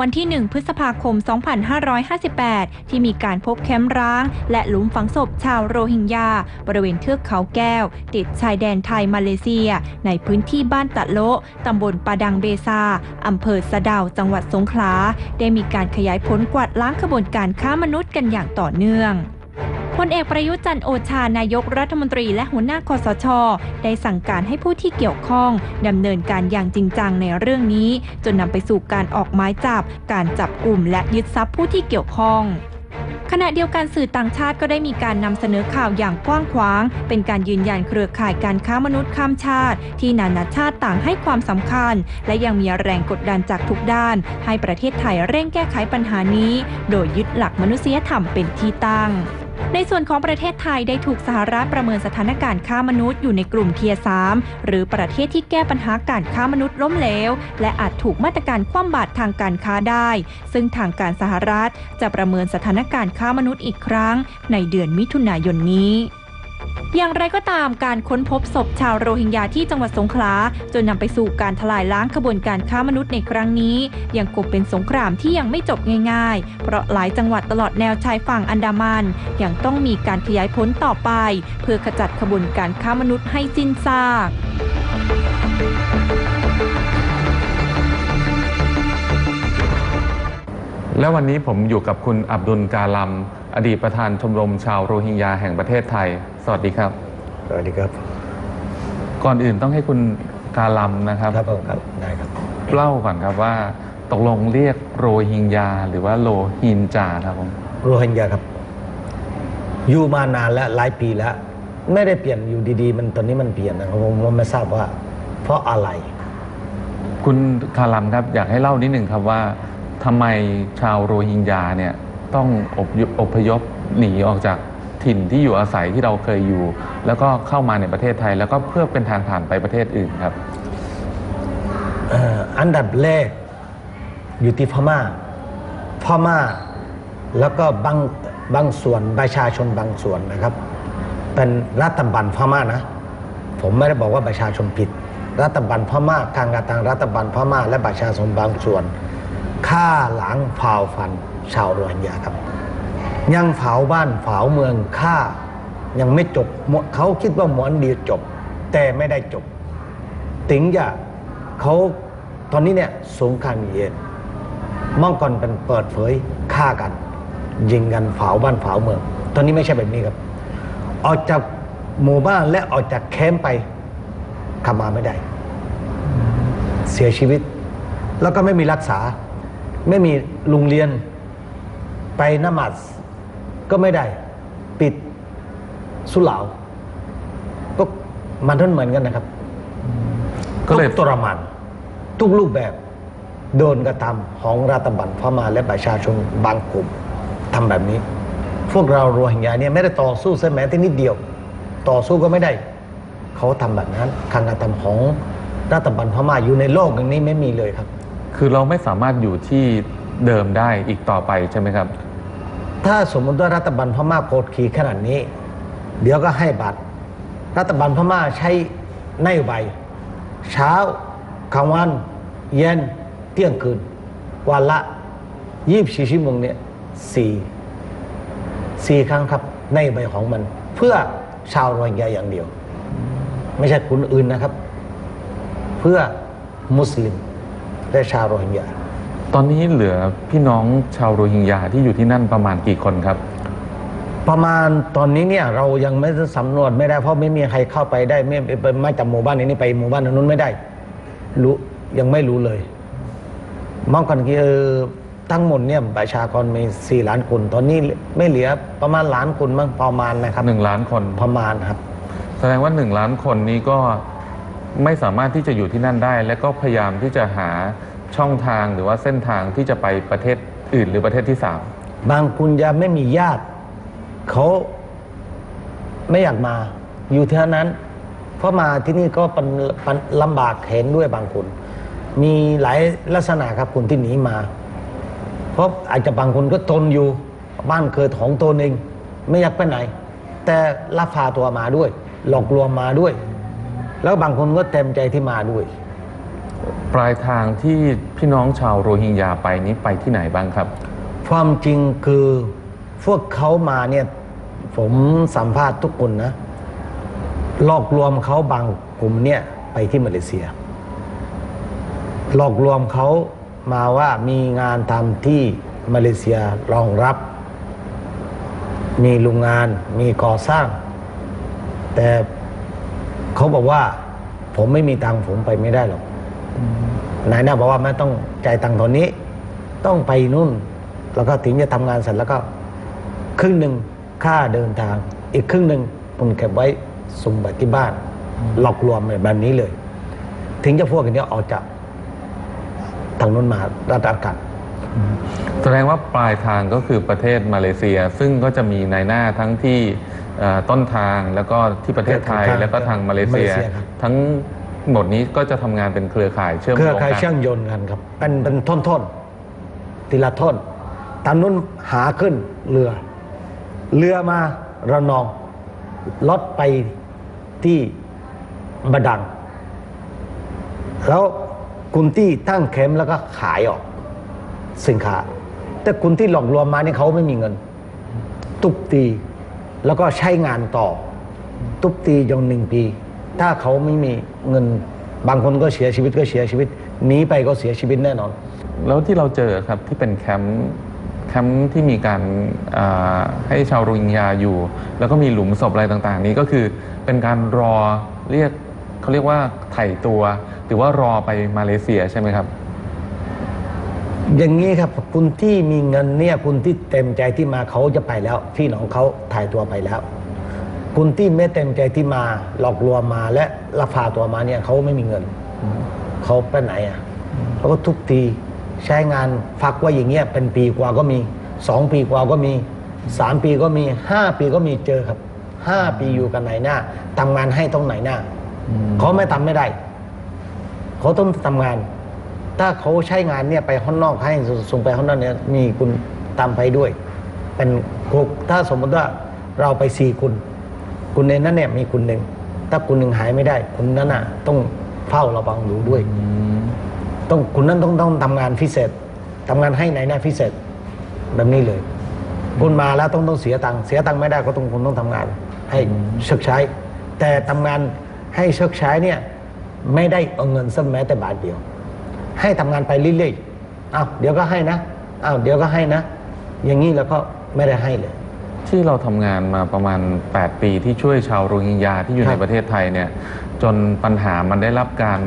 วันที่ 1 พฤษภาคม 2558 ที่มีการพบแคมป์ร้าง และหลุมฝังศพชาวโรฮิงญา บริเวณเทือกเขาแก้ว ติดชายแดนไทยมาเลเซีย ในพื้นที่บ้านตะโลตำบลปาดังเบซาอำเภอสะดาว จังหวัดสงขลา ได้มีการขยายผลกวาดล้างขบวนการค้ามนุษย์กันอย่างต่อเนื่อง พลเอกประยุจันทร์โอชานายกรัฐมนตรีและหัวหน้าคอสช ได้สั่งการให้ผู้ที่เกี่ยวข้องดำเนินการอย่างจริงจังในเรื่องนี้ จนนำไปสู่การออกหมายจับ การจับกลุ่มและยึดทรัพย์ผู้ที่เกี่ยวข้องขณะเดียวกันสื่อต่างชาติก็ได้มีการนำเสนอข่าวอย่างกว้างขวาง เป็นการยืนยันเครือข่ายการค้ามนุษย์ข้ามชาติ ที่นานาชาติต่างให้ความสำคัญ และยังมีแรงกดดันจากทุกด้าน ให้ประเทศไทยเร่งแก้ไขปัญหานี้ โดยยึดหลักมนุษยธรรมเป็นที่ตั้ง ในส่วนของประเทศไทยได้ถูกสหรัฐประเมินสถานการณ์ค้ามนุษย์อยู่ในกลุ่มเทียร์3หรือประเทศที่แก้ปัญหาการค้ามนุษย์ล้มเหลว และอาจถูกมาตรการคว่ำบาตรทางการค้าได้ ซึ่งทางการสหรัฐจะประเมินสถานการณ์ค้ามนุษย์อีกครั้ง ในเดือนมิถุนายนนี้ อย่างไรก็ตามการค้นพบศพชาวโรฮิงญาที่จังหวัดสงขลาจนนำไปสู่การทลายล้างขบวนการค้ามนุษย์ในครั้งนี้ ยังคงเป็นสงครามที่ยังไม่จบง่าย ๆ เพราะหลายจังหวัดตลอดแนวชายฝั่งอันดามัน ยังต้องมีการขยายผลต่อไป เพื่อขจัดขบวนการค้ามนุษย์ให้สิ้นซาก และวันนี้ผมอยู่กับคุณอับดุลกาลัม อดีตประธานชมรมชาวโรฮิงญาแห่งประเทศไทย สวัสดีครับ สวัสดีครับ ก่อนอื่นต้องให้คุณกาลัมนะครับครับผมครับได้ครับเล่าก่อนครับว่าตกลงเรียกโรฮิงญาหรือว่าโรฮินจาครับผมโรฮิงญาครับ อยู่มานานแล้วหลายปีแล้ว ไม่ได้เปลี่ยนอยู่ดีๆ มันตอนนี้มันเปลี่ยนนะครับผมผมไม่ทราบว่า เพราะอะไร คุณคาลัมครับอยากให้เล่านิดหนึ่งครับว่า ทำไมชาวโรฮิงญาเนี่ยต้องอพยพอพยพหนีออกจากถิ่นที่อยู่อาศัยที่เราเคยอยู่ แล้วก็เข้ามาในประเทศไทย แล้วก็เพื่อเป็นทางผ่านไปประเทศอื่นครับอันดับแรกอยู่ที่พม่า พม่าแล้วก็บางบางส่วนประชาชนบางส่วนนะครับ เป็นรัฐบาลพม่านะ ผมไม่ได้บอกว่าประชาชนผิด รัฐบาลพม่าทางการทางรัฐบาลพม่าและประชาชนบางส่วน ฆ่าหลังเผาฟันชาวโรฮิงญาครับ ยังเผาบ้านเผาเมืองฆ่า ยังไม่จบเขาคิดว่าหมวนเดียวจบ แต่ไม่ได้จบถึงจะเขาตอนนี้เนี่ยสงครามเย็นเมื่อก่อนเป็นเปิดเผยฆ่ากัน ยิงกันเผาบ้านเผาเมือง ตอนนี้ไม่ใช่แบบนี้ครับ ออกจากหมู่บ้านและออกจากแคมป์ไปกลับมาไม่ได้ เสียชีวิต แล้วก็ไม่มีรักษา ไม่มีโรงเรียน ไปนมัสก็ไม่ได้ ปิดสุเหร่าก็มันทั้งเหมือนกันนะครับก็เลยทุทรมานทุกรูปแบบ โดนกระทำของรัฐบาลพม่าและประชาชนบางกลุ่มทำแบบนี้ พวกเราโรฮิงญาเนี่ยไม่ได้ต่อสู้เส้นแม้แต่นิดเดียว ต่อสู้ก็ไม่ได้ เขาทำแบบนั้นการกระทำของรัฐบาลพม่าอยู่ในโลกอย่างนี้ไม่มีเลยครับ คือเราไม่สามารถอยู่ที่เดิมได้อีกต่อไปใช่ไหมครับ ถ้าสมมติว่ารัฐบาลพม่าโกดขี่ขนาดนี้ เดี๋ยวก็ให้บัตร รัฐบาลพม่าใช้นโยบายเช้ากลางวัน เย็นเที่ยงคืน วันละยี่สิบสี่ชั่วโมงเนี่ยสี่สี่ครั้งครับนโยบายของมัน เพื่อชาวโรฮิงญาอย่างเดียว ไม่ใช่คนอื่นนะครับ เพื่อมุสลิม และชาวโรฮิงญาตอนนี้เหลือพี่น้องชาวโรฮิงญาที่อยู่ที่นั่นประมาณกี่คนครับ ประมาณตอนนี้เนี่ยเรายังไม่ได้สำรวจไม่ได้เพราะไม่มีใครเข้าไปได้ไม่ไม่ไม่จากหมู่บ้านนี้ไปหมู่บ้านนู้นไม่ได้รู้ยังไม่รู้เลยเมื่อก่อนคือทั้งหมดเนี่ยประชากรมีสี่ล้านคน ตอนนี้ไม่เหลือประมาณล้านคนมั้งประมาณนะครับหนึ่งล้านคนประมาณครับ แสดงว่าหนึ่งล้านคนนี้ก็ ไม่สามารถที่จะอยู่ที่นั่นได้ และก็พยายามที่จะหาช่องทางหรือว่าเส้นทางที่จะไปประเทศอื่นหรือประเทศที่สามบางคนยังไม่มีญาติเขาไม่อยากมาอยู่ที่นั้นเพราะมาที่นี่ก็ป็นปนลำบากเห็นด้วยบางคนมีหลายลักษณะครับคนที่หนีมา เพราะอาจจะบางคนก็ทนอยู่บ้านเกิดของตนเอง ไม่อยากไปไหน แต่ลักพาตัวมาด้วย หลอกลวงมาด้วย แล้วบางคนก็เต็มใจที่มาด้วย ปลายทางที่พี่น้องชาวโรฮิงญาไปนี้ไปที่ไหนบ้างครับ ความจริงคือพวกเขามาเนี่ยผมสัมภาษณ์ทุกคนนะหลอกลวงเขาบางกลุ่มเนี่ยไปที่มาเลเซียหลอกลวงเขามาว่ามีงานทำที่มาเลเซียรองรับ มีโรงงานมีก่อสร้าง แต่ เขาบอกว่า ผมไม่มีตังค์ผมไปไม่ได้หรอกนายหน้าบอกว่าไม่ต้องจ่ายตังค์ตอนนี้ ต้องไปนู่น แล้วก็ถึงจะทำงานเสร็จแล้วก็ ครึ่งหนึ่งค่าเดินทาง อีกครึ่งหนึ่งผมเก็บไว้สมบัติที่บ้าน หลอกลวงแบบนี้เลย ถึงจะพวกนี้ออกจากทางนู้นมารัฐอากาศแสดงว่าปลายทางก็คือประเทศมาเลเซีย ซึ่งก็จะมีนายหน้าทั้งที่เอ่อ ต้นทางแล้วก็ที่ประเทศไทยครับแล้วก็ทางมาเลเซียมาเลเซียครับทั้งหมดนี้ก็จะทำงานเป็นเครือข่ายเชื่อมเครือโยงข่ายกัเชื่อมโยงกันครับ เป็นเป็นท่อนๆทีละท่อนตามนู้นหาขึ้นเรือ เรือมาระนองลดไปที่บะดัง แล้วคุณที่ตั้งเข็มป์แล้วก็ขายออกสินค้า แต่คุณที่หลอกลวงมาเนี่ยเขาไม่มีเงิน ตุบตี แล้วก็ใช้งานต่อตุบตีจนหนึ่งปี ถ้าเขาไม่มีเงินบางคนก็เสียชีวิตก็เสียชีวิตหนีไปก็เสียชีวิตแน่นอน แล้วที่เราเจอครับที่เป็นแคมป์แคมป์ที่มีการาให้ชาวโรฮิงญาอยู่ แล้วก็มีหลุมศพอะไรต่างๆ นี้ก็คือเป็นการรอเรียกเขาเรียกว่าไถ่ตัว หรือว่ารอไปมาเลเซียใช่ไหมครับ อย่างนี้ครับคุณที่มีเงินเนี่ยคุณที่เต็มใจที่มาเขาจะไปแล้ว พี่น้องเขาถ่ายตัวไปแล้ว คุณที่ไม่เต็มใจที่มาหลอกลวงมาและลักพาตัวมาเนี่ยเขาไม่มีเงินเขาไปไหนอะเขาก็ทุกทีใช้งานฟักไว้อย่างเงี้ยเป็นปีกว่าก็มีสองปีกว่าก็มีสามปีก็มีห้าปีก็มีเจอครับห้าปีอยู่กันไหนหน้าทำงานให้ตรงไหนหน้าเขาไม่ทำไม่ได้เขาต้องทำงาน ถ้าเขาใช้งานเนี่ยไปข้างนอกให้ส่งไปข้างนอกเนี่ยมีคุณตามไปด้วย เป็นหกถ้าสมมติว่าเราไปสี่คุณ คุณในนั้นเนี่ยมีคุณหนึ่งถ้าคุณหนึ่งหายไม่ได้ คุณนั้นน่ะต้องเฝ้าระวังอยู่ด้วยต้องคุณนั้นต้องต้องทำงานพิเศษทำงานให้ในหน้าพิเศษแบบนี้เลย คุณมาแล้วต้องต้องเสียตังค์เสียตังค์ไม่ได้ก็ต้องคุณต้องทำงาน ให้เชกใช้ แต่ทำงานให้เชกใช้เนี่ยไม่ได้เอาเงินสักแม้แต่บาทเดียว ให้ทำงานไปเรื่อยๆอ้าวเดี๋ยวก็ให้นะอ้าวเดี๋ยวก็ให้นะ อย่างนี้แล้วก็ไม่ได้ให้เลย ที่เราทำงานมาประมาณ 8 ปีที่ช่วยชาวโรฮิงญาที่อยู่ครัในบประเทศไทยเนี่ยจนปัญหามันได้รับการ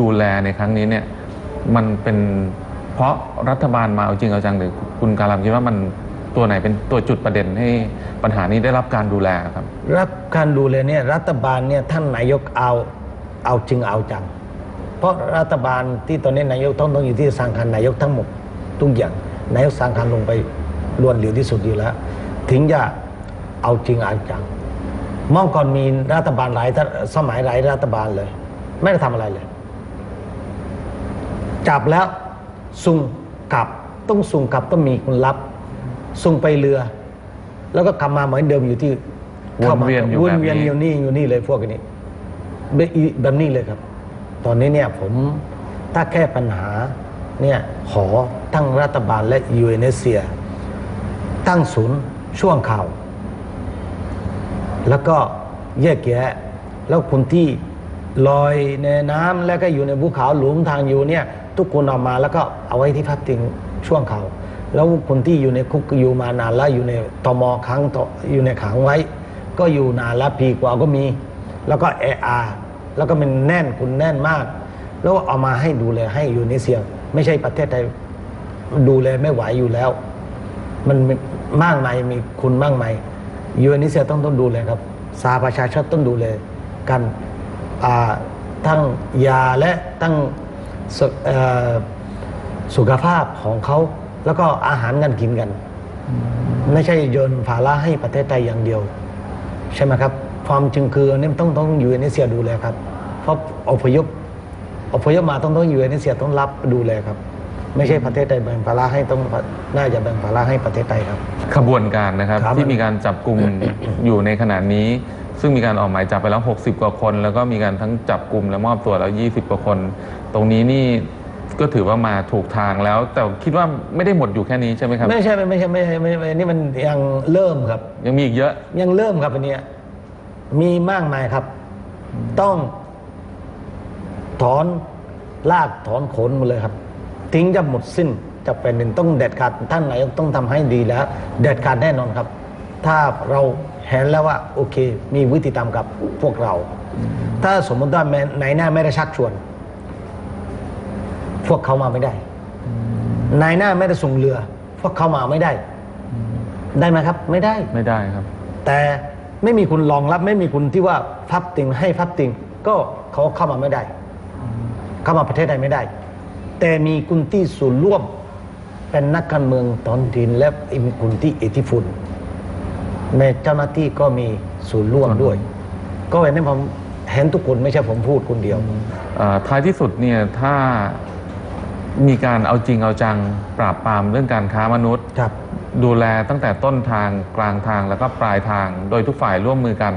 ดูแลในครั้งนี้เนี่ยมันเป็นเพราะรัฐบาลมาเอาจริงเอาจังหรือคุณการัมคิดว่ามันตัวไหนเป็นตัวจุดประเด็นให้ปัญหานี้ได้รับการดูแลครับ รับการดูแลเนี่ยรัฐบาลเนี่ยท่านนายกเอาเอาจริงเอาจัง เพราะรัฐบาลที่ตอนนี้นายกต้องต้องอยู่ที่สังกัดนายกทั้งหมดทุกอย่างนายกสังกัดลงไปล้วนเหลียวที่สุดอยู่แล้ว ถึงจะเอาจริงเอาจังเมื่อก่อนมีรัฐบาลหลายสมัยหลายรัฐบาลเลย ไม่ได้ทำอะไรเลย จับแล้วส่งกลับต้องส่งกลับต้องมีคนรับส่งไปเรือ แล้วก็กลับมาเหมือนเดิมอยู่ที่วนเวียนอยู่วนแบบนี้เวียนอยู่นี่อยู่นี่เลยพวกนี้แบบอีแบบนี้เลยครับ ตอนนี้เนี่ยผมถ้าแก้ปัญหาเนี่ยขอทั้งรัฐบาลและยูเอเนเซีย ตั้งศูนย์ช่วงข่าว แล้วก็แยกแยะแล้วคนที่ลอยในน้ำแล้วก็อยู่ในภูเขาหลุมทางอยู่เนี่ย ทุกคนเอามาแล้วก็เอาไว้ที่พักพิงช่วงเขาแล้วคนที่อยู่ในคุกอยู่มานานแล้วอยู่ในตมขังตออยู่ในขังไว้ ก็อยู่นานละปีกว่าก็มี แล้วก็เออา แล้วก็มันแน่นคุณแน่นมาก แล้วเอามาให้ดูแลให้อยู่ในเซีย ไม่ใช่ประเทศไทยดูแลไม่ไหวอยู่แล้ว มันมากมายมีคุณมากมายยูเอ็นเซียต้องต้องดูแลครับสาประชาชาติต้องดูแลกันทั้งยาและทั้งสุเอ่อสุขภาพของเขา แล้วก็อาหารกันกินกัน ไม่ใช่โยนภาระให้ประเทศไทยอย่างเดียว ใช่ไหมครับ ความจริงคืออันนี้ต้องต้องยูเอ็นเซียดูแลครับ เพราะอพยพอพยพมาต้องต้องยูเอ็นเซียต้องรับดูแลครับ ไม่ใช่ประเทศไทยแบ่งภาระให้ต้องน่าจะแบ่งภาระให้ประเทศไทยครับ ขบวนการนะครับครับที่มีการจับกลุ่มอยู่ในขณะนี้ ซึ่งมีการออกหมายจับไปแล้ว 60 กว่าคน แล้วก็มีการทั้งจับกลุ่มและมอบตัวแล้ว 20 กว่าคน ตรงนี้นี่ก็ถือว่ามาถูกทางแล้ว แต่คิดว่าไม่ได้หมดอยู่แค่นี้ใช่ไหมครับ ไม่ใช่ไม่ใช่ไม่ใช่ไม่ใช่นี่มันยังเริ่มครับ ยังมีอีกเยอะยังเริ่มครับอันเนี้ย มีมากมายครับ ต้องถอนลากถอนขนหมดเลยครับ ทิ้งจะหมดสิ้นจะเป็นหนึ่งต้องเด็ดขาดท่านนายกต้องทำให้ดีแล้ว เด็ดขาดแน่นอนครับ ถ้าเราเห็นแล้วว่าโอเค มีวิธีตามกับพวกเรา ถ้าสมมติว่าแม้นายหน้าไม่ได้ชักชวน พวกเขามาไม่ได้นายหน้าไม่ได้ส่งเรือ พวกเขามาไม่ได้ ได้ไหมครับ ไม่ได้ไม่ได้ครับ แต่ ไม่มีคุณรองรับ ไม่มีคุณที่ว่าพับติงให้พับติง ก็เขาเข้ามาไม่ได้ เข้ามาประเทศไทยไม่ได้ แต่มีคุณที่ส่วนร่วม เป็นนักการเมืองท้องถิ่นและมีคุณที่อิทธิพลในเจ้าหน้าที่ก็มีส่วนร่วมด้วย ก็เห็นนี้ผมเห็นทุกคนไม่ใช่ผมพูดคนเดียวเอ่อท้ายที่สุดเนี่ยถ้ามีการเอาจริงเอาจังปราบปรามเรื่องการค้ามนุษย์ครับ ดูแลตั้งแต่ต้นทางกลางทางแล้วก็ปลายทาง โดยทุกฝ่ายร่วมมือกัน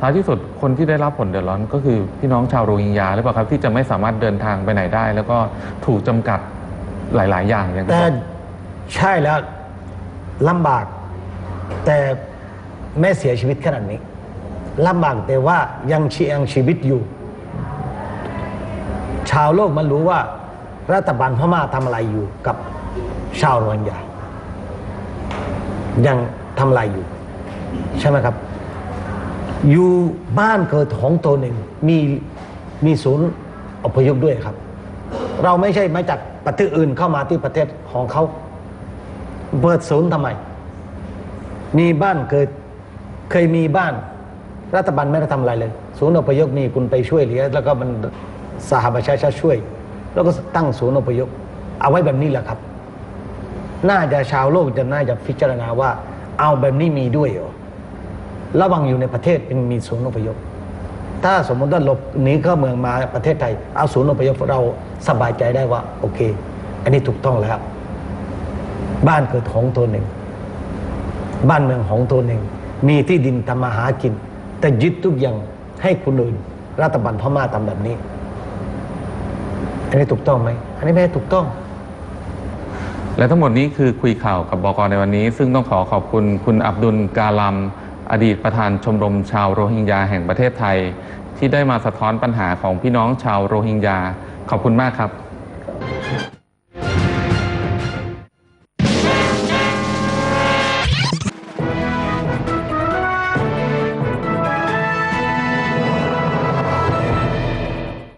ท้ายที่สุดคนที่ได้รับผลเดือดร้อนก็คือพี่น้องชาวโรฮิงญาหรือเปล่าครับที่จะไม่สามารถเดินทางไปไหนได้ แล้วก็ถูกจำกัดหลาย ๆ อย่างอย่างแต่ใช่แล้วลำบาก แต่ไม่เสียชีวิตขนาดนี้ลำบากแต่ว่ายังชียังชีวิตอยู่ ชาวโลกมันรู้ว่ารัฐบาลพม่าทำอะไรอยู่กับชาวโรฮิงญา ยังทำอะไรอยู่ ใช่ไหมครับ อยู่บ้านเกิดของตัวหนึ่งมีมีศูนย์อพยพด้วยครับ เราไม่ใช่มาจากประเทศอื่นเข้ามาที่ประเทศของเขาเปิดศูนย์ทำไม มีบ้านเกิดเคยมีบ้าน รัฐบาลไม่ได้ทำอะไรเลย ศูนย์อพยพมีคุณไปช่วยเหลือแล้วก็มันสหประชาชาติช่วย แล้วก็ตั้งศูนย์อพยพเอาไว้แบบนี้แหละครับ น่าจะชาวโลกจะน่าจะพิจารณาว่า เอาแบบนี้มีด้วยเหรอระวังอยู่ในประเทศเป็นมีศูนย์อพยพ ถ้าสมมติว่าหลบหนีเข้าเมืองมาประเทศไทย เอาศูนย์อพยพเราสบายใจได้ว่า โอเค อันนี้ถูกต้องแล้ว บ้านเกิดของตัวหนึ่ง บ้านเมืองของตัวหนึ่ง มีที่ดินทำมาหากิน แต่ยึดทุกอย่างให้คนอื่น รัฐบาลพม่าทำแบบนี้ อันนี้ถูกต้องไหม อันนี้ไม่ถูกต้อง และทั้งหมดนี้คือคุยข่าวกับบกในวันนี้ ซึ่งต้องขอขอบคุณคุณอับดุลกาลัม อดีตประธานชมรมชาวโรฮิงญาแห่งประเทศไทย ที่ได้มาสะท้อนปัญหาของพี่น้องชาวโรฮิงญาขอบคุณมากครับ